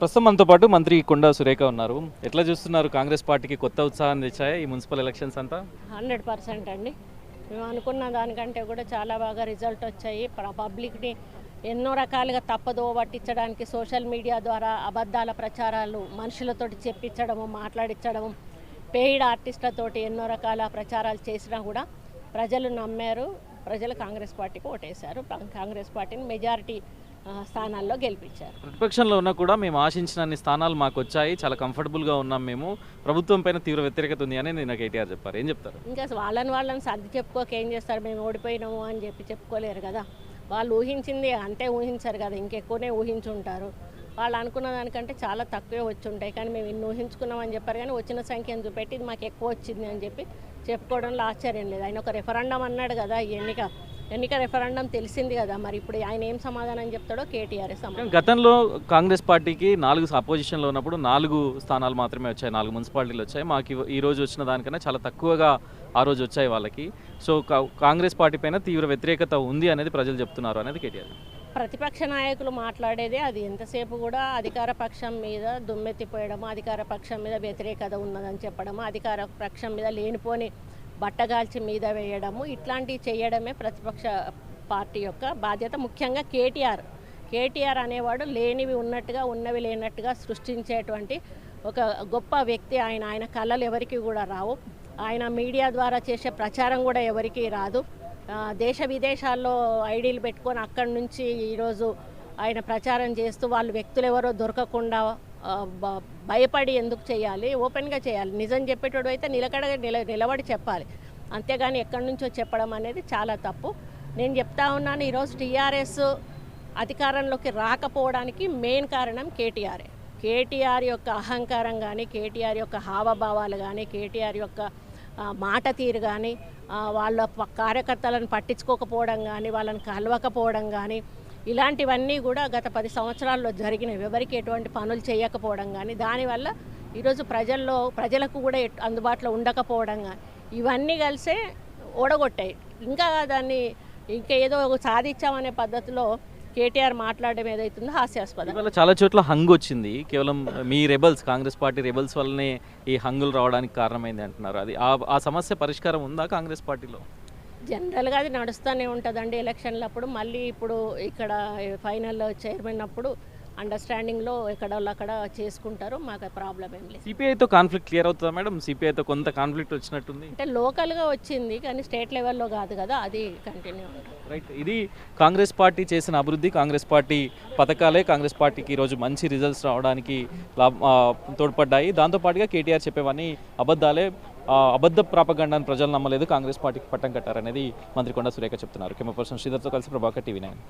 ప్రస్తుతం మనతో పాటు మంత్రి కొండా సురేఖ ఉన్నారు. ఎట్లా చూస్తున్నారు కాంగ్రెస్ పార్టీకి కొత్త ఉత్సాహాన్ని తెచ్చాయి ఈ మున్సిపల్ ఎలక్షన్స్ అంతా? హండ్రెడ్ పర్సెంట్ అండి. మేము అనుకున్న దానికంటే కూడా చాలా బాగా రిజల్ట్ వచ్చాయి. ప్ర- పబ్లిక్ని ఎన్నో రకాలుగా తప్పదో పట్టించడానికి సోషల్ మీడియా ద్వారా అబద్ధాల ప్రచారాలు మనుషులతోటి చెప్పించడము మాట్లాడించడము పెయిడ్ ఆర్టిస్టులతోటి ఎన్నో రకాల ప్రచారాలు చేసినా కూడా ప్రజలు నమ్మారు. ప్రజలు కాంగ్రెస్ పార్టీకి ఓటేశారు. కాంగ్రెస్ పార్టీని మెజారిటీ స్థానాల్లో గెలిపించారు. ప్రతిపక్షంలో ఉన్నా కూడా మేము ఆశించిన అన్ని స్థానాలు మాకు వచ్చాయి. చాలా కంఫర్టబుల్గా ఉన్నాం మేము. ప్రభుత్వం పైన తీవ్ర వ్యతిరేకత ఉంది అని నేను కేటీఆర్ చెప్పారు. ఏం చెప్తారు? ఇంకా వాళ్ళని వాళ్ళని సర్ది చెప్పుకోక ఏం చేస్తారు? మేము ఓడిపోయినాము అని చెప్పి చెప్పుకోలేరు కదా. వాళ్ళు ఊహించింది అంతే ఊహించారు కదా. ఇంకెక్కువనే ఊహించుంటారు. వాళ్ళు అనుకున్న దానికంటే చాలా తక్కువే వచ్చి ఉంటాయి కానీ మేము ఇన్ని ఊహించుకున్నామని చెప్పారు కానీ వచ్చిన సంఖ్యను చూపెట్టి ఇది మాకు ఎక్కువ వచ్చింది అని చెప్పి చెప్పుకోవడంలో ఆశ్చర్యం లేదు. ఆయన ఒక రెఫరెండం అన్నాడు కదా ఈ ఎన్నిక. ఎన్నిక రెఫరెండం తెలిసింది కదా మరి ఇప్పుడు ఆయన ఏం సమాధానం చెప్తాడో కేటీఆర్ గతంలో కాంగ్రెస్ పార్టీకి నాలుగు అపోజిషన్లో ఉన్నప్పుడు నాలుగు స్థానాలు మాత్రమే వచ్చాయి నాలుగు మున్సిపాలిటీలు వచ్చాయి. మాకు ఈ రోజు వచ్చిన దానికన్నా చాలా తక్కువగా ఆ రోజు వచ్చాయి వాళ్ళకి. సో కాంగ్రెస్ పార్టీ పైన తీవ్ర వ్యతిరేకత ఉంది అనేది ప్రజలు చెప్తున్నారు అనేది కేటీఆర్ ప్రతిపక్ష నాయకులు మాట్లాడేదే అది. ఎంతసేపు కూడా అధికార పక్షం మీద దుమ్మెత్తిపోయడము అధికార పక్షం మీద వ్యతిరేకత ఉన్నదని చెప్పడము అధికార పక్షం మీద లేనిపోని బట్టగాల్చి మీద వేయడము ఇట్లాంటివి చేయడమే ప్రతిపక్ష పార్టీ యొక్క బాధ్యత. ముఖ్యంగా కేటీఆర్. కేటీఆర్ అనేవాడు లేనివి ఉన్నట్టుగా ఉన్నవి లేనట్టుగా సృష్టించేటువంటి ఒక గొప్ప వ్యక్తి ఆయన. ఆయన కళలు ఎవరికి కూడా రావు. ఆయన మీడియా ద్వారా చేసే ప్రచారం కూడా ఎవరికి రాదు. దేశ విదేశాల్లో ఐడీలు పెట్టుకొని అక్కడి నుంచి ఈరోజు ఆయన ప్రచారం చేస్తూ వాళ్ళు వ్యక్తులు ఎవరో దొరకకుండా భయపడి ఎందుకు చేయాలి? ఓపెన్గా చేయాలి. నిజం చెప్పేటోడు అయితే నిలకడగా నిల నిలబడి చెప్పాలి. అంతేగాని ఎక్కడి నుంచో చెప్పడం అనేది చాలా తప్పు. నేను చెప్తా ఉన్నాను ఈరోజు టీఆర్ఎస్ అధికారంలోకి రాకపోవడానికి మెయిన్ కారణం కేటీఆర్. కేటీఆర్ యొక్క అహంకారం కానీ కేటీఆర్ యొక్క హావభావాలు కానీ కేటీఆర్ యొక్క మాట తీరు కానీ వాళ్ళ కార్యకర్తలను పట్టించుకోకపోవడం కానీ వాళ్ళని కలవకపోవడం కానీ ఇలాంటివన్నీ కూడా గత పది సంవత్సరాల్లో జరిగినవి. ఎవరికి ఎటువంటి పనులు చేయకపోవడం కానీ దానివల్ల ఈరోజు ప్రజల్లో ప్రజలకు కూడా అందుబాటులో ఉండకపోవడం కానీ ఇవన్నీ కలిసే ఓడగొట్టాయి. ఇంకా దాన్ని ఇంకా ఏదో సాధించామనే పద్ధతిలో కేటీఆర్ మాట్లాడడం ఏదైతుందో హాస్యాస్పదం. చాలా చోట్ల హంగ్ వచ్చింది. కేవలం మీ రెబల్స్ కాంగ్రెస్ పార్టీ రెబల్స్ వల్లనే ఈ హంగులు రావడానికి కారణమైంది అంటున్నారు. అది ఆ ఆ సమస్య పరిష్కారం ఉందా కాంగ్రెస్ పార్టీలో? జనరల్గా అది నడుస్తూనే ఉంటుందండి ఎలక్షన్లు అప్పుడు మళ్ళీ ఇప్పుడు ఇక్కడ ఫైనల్ చైర్మన్ అప్పుడు అండర్స్టాండింగ్లో ఎక్కడ వాళ్ళు అక్కడ చేసుకుంటారు మాకు ప్రాబ్లం ఏం లేదు. సిపిఐతో కాన్ఫ్లిక్ట్ క్లియర్ అవుతుందా మేడం? సిపిఐతో కొంత కాన్ఫ్లిక్ట్ వచ్చినట్టుంది. అంటే లోకల్గా వచ్చింది కానీ స్టేట్ లెవెల్లో కాదు కదా అది కంటిన్యూ ఉంటుంది. రైట్. ఇది కాంగ్రెస్ పార్టీ చేసిన అభివృద్ధి కాంగ్రెస్ పార్టీ పథకాలే కాంగ్రెస్ పార్టీకి ఈరోజు మంచి రిజల్ట్స్ రావడానికి తోడ్పడ్డాయి. దాంతోపాటుగా కేటీఆర్ చెప్పేవన్నీ అబద్ధాలే. అబద్ధ ప్రాపగండాన్ని ప్రజలు నమ్మలేదు కాంగ్రెస్ పార్టీకి పట్టం కట్టారనేది మంత్రి కొండ సురేఖ చెప్తున్నారు. కెమెరా పర్సన్ శ్రీధర్తో కలిసి ప్రభాకర్ టీవీ నైన్.